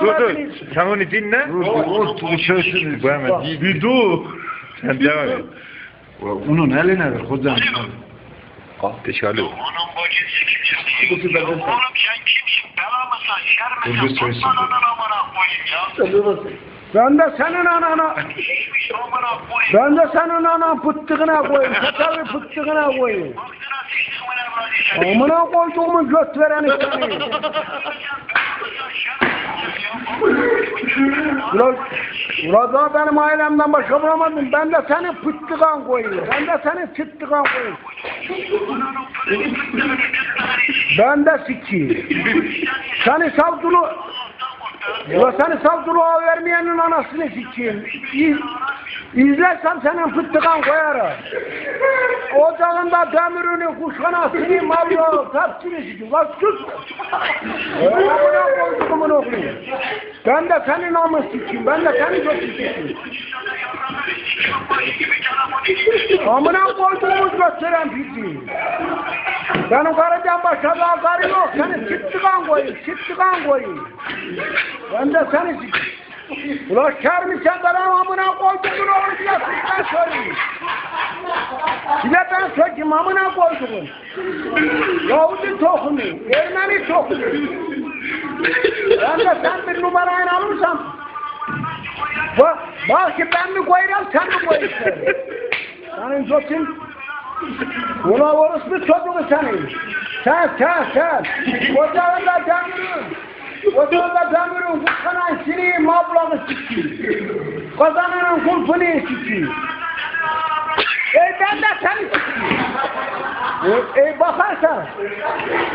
Dur dur. Sen onu dinle. Dur dur. Bu hemen. Bir dur. Sen devam et. Onun eline ver hocam. Teşekkür Onun bacısı kim çıktı? Oğlum sen kimsin? Bela mısın? Şer Dur, misin? söylesin. Ananı amına koyayım ya. Ben de senin anana, koyayım. ben de senin anan pıttığına koyayım. Tabii pıttığına koyayım. Amına koyduğumun göt vereni seni. Ulan, ulan benim ailemden başka bulamadın. Ben de seni pıttıkan koyayım. Ben de seni pıttıkan koyayım. Ben de sikiyim. Seni savdulu... Ulan seni savduluğa vermeyenin anasını sikeyim. İz, izlersem senin fıttıkan koyarım. Ocağında demirini, kuşkanasını, malyo, tepsini sikeyim. Lan sus! Amına koyduğumun oğlum. Ben de senin namı sikeyim. Ben de seni götü sikeyim. Amına koyduğumuz gösteren pisi. Benim karıcan başka daha karı yok. Seni çıttıkan koyayım, çıttıkan koyayım. Ben de seni sikeyim. Ulan kar mı sen bana amına koyduğun oğlum ya ben söyleyeyim. Size ben söyleyeyim amına koyduğun. Yahudi tohumu, Ermeni tohumu. Ben de sen bir numarayı alırsam Bak, bak ki ben mi koyacağım sen mi koyacaksın? Senin götün Ulan orospu çocuğu senin. Sen sen sen. Ocağında demirin. Ocağında demirin kutkanan sini mablağı sikiyim. Kazananın kulpunu sikiyim. Ey ben de seni sikiyim. Ey, bakarsan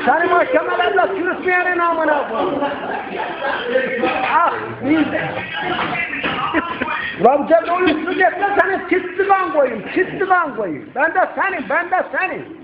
seni mahkemelerde sürütmeyenin amına koyayım. Ah biz Ulan sen uyuşsuz etme seni çittigan koyayım, çittigan koyayım. Ben de senin, ben de senin.